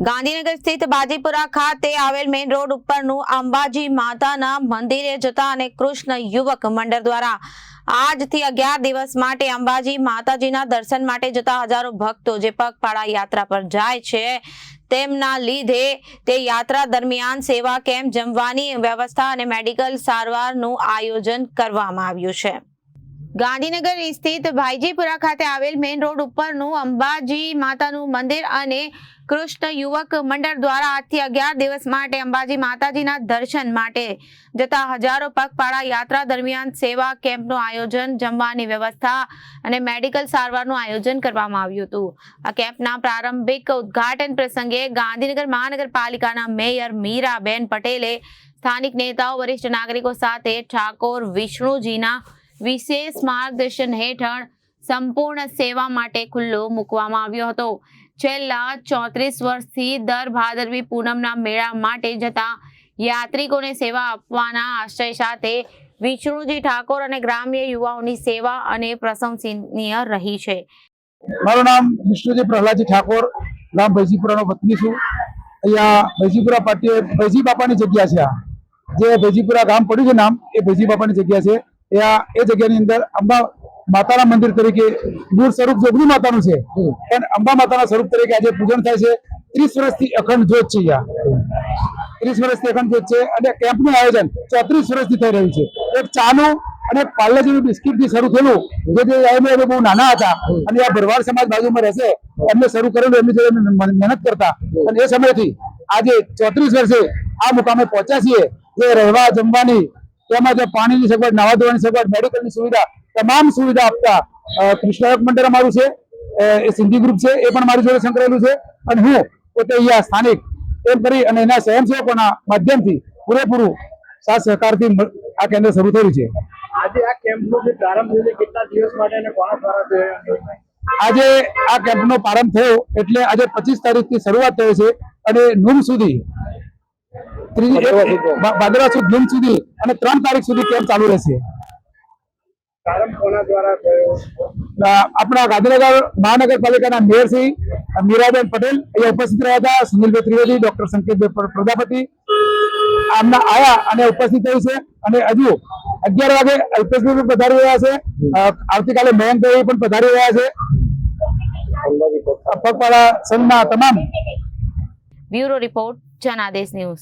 ગાંધીનગર સ્થિત બાજીપુરા ખાતે આવેલ મેઇન રોડ ઉપરનું અંબાજી માતાના મંદિરે જતા અને કૃષ્ણ યુવક મંડળ દ્વારા આજથી અગિયાર દિવસ માટે અંબાજી માતાજીના દર્શન માટે જતા હજારો ભક્તો જે પગપાળા યાત્રા પર જાય છે, તેમના લીધે તે યાત્રા દરમિયાન સેવા કેમ્પ, જમવાની વ્યવસ્થા અને મેડિકલ સારવારનું આયોજન કરવામાં આવ્યું છે. ગાંધીનગર સ્થિત ભાઈજીપુરા ખાતે આવેલ મેઇન રોડ ઉપરનું અંબાજી માતાનું મંદિર અને કૃષ્ણ યુવક મંડળ દ્વારા આજથી અગિયાર દિવસ માટે અંબાજી માતાજીના દર્શન માટે જતા હજારો પગપાળા યાત્રા દરમિયાન સેવા કેમ્પનું આયોજન, જમવાની વ્યવસ્થા અને મેડિકલ સારવારનું આયોજન કરવામાં આવ્યું હતું. આ કેમ્પના પ્રારંભિક ઉદ્ઘાટન પ્રસંગે ગાંધીનગર મહાનગરપાલિકાના મેયર મીરાબેન પટેલે સ્થાનિક નેતાઓ, વરિષ્ઠ નાગરિકો સાથે ઠાકોર વિષ્ણુજીના વિશેષ માર્ગદર્શન હેઠળ સંપૂર્ણ સેવા માટે ખુલ્લો મૂકવામાં આવ્યો હતો. છેલ્લા ચોત્રીસ વર્ષથી દર ભાદરવી પૂનમના મેળા માટે જતા યાત્રિકોને સેવા આપવાના આશય સાથે વિષ્ણુજી ઠાકોર અને ગ્રામ્ય યુવાઓની સેવા અને પ્રશંસનીય રહી છે. મારું નામ વિષ્ણુજી પ્રહલાદજી ઠાકોર, ગામ ભૈજીપુરાનો વતની છું. અહીંયા ભૈજીપુરા પાટીએ ભૈજી બાપાની જગ્યા છે આ. જે ભૈજીપુરા ગામ પડ્યું છે નામ, એ ભૈજી બાપાની જગ્યા છે. એ જગ્યાની અંદર અંબા માતાના મંદિર તરીકે મૂળ સ્વરૂપ જોગણી માતાનું છે પણ અંબા માતાના સ્વરૂપ તરીકે આજે પૂજન થાય છે. ત્રીસ વર્ષથી અખંડ જ્યોત છે અહીંયા ત્રીસ વર્ષથી અખંડ જ્યોત છે અને કેમ્પનું આયોજન ચોત્રીસ વર્ષથી થઈ રહ્યું છે. એક ચાનું અને પાર્લેજીનું બિસ્કિટથી શરૂ થયેલું જે જે અમે બહુ નાના હતા અને આ ભરવાડ સમાજ બાજુમાં રહેશે એમને શરૂ કરેલું એમની જોડે મહેનત મહેનત કરતા. અને એ સમયથી આજે ચોત્રીસ વર્ષે આ મુકામે પહોંચ્યા છીએ. જે રહેવા જમવાની તેમજ પાણીની સગવડ નાવા ધોવાની સગવડ મેડિકલની સુવિધા તમામ સુવિધા આપતા કૃષ્ણાયક મંડળ અમારું છે એ સિંધી ગ્રુપ છે એ પણ મારી જોડે સંકળાયેલું છે. અને હું પોતે અહીંયા સ્થાનિક એમ કરી અને એના સ્વયંસેવકોના માધ્યમથી પૂરેપૂરું સાથ સહકારથી આ કેન્દ્ર શરૂ થયું છે. આજે આ કેમ્પનો જે પ્રારંભ થયો કેટલા દિવસ માટે અને કોના દ્વારા થયો આજે આ કેમ્પનો પ્રારંભ થયો એટલે આજે પચીસ તારીખથી શરૂઆત થઈ છે અને નૂન સુધી ત્રીજી ભાદરવા સુદ જૂન સુધી અને ત્રણ તારીખ સુધી કેમ્પ ચાલુ રહેશે. આપણા ગાંધીનગર મહાનગરપાલિકાના મેયર શ્રી મીરાબેન પટેલ અહીંયા ઉપસ્થિત રહ્યા હતા. સુનિલભાઈ ત્રિવેદી ડોક્ટર સંકેતભાઈ પ્રજાપતિ આમના આયા અને ઉપસ્થિત થયું છે. અને હજુ અગિયાર વાગે અલ્પેશભાઈ પણ પધારી રહ્યા છે. આવતીકાલે મયંકભાઈ પણ પધારી રહ્યા છે. પગપાળા સંઘના તમામ બ્યુરો રિપોર્ટ જનાદેશ ન્યૂઝ.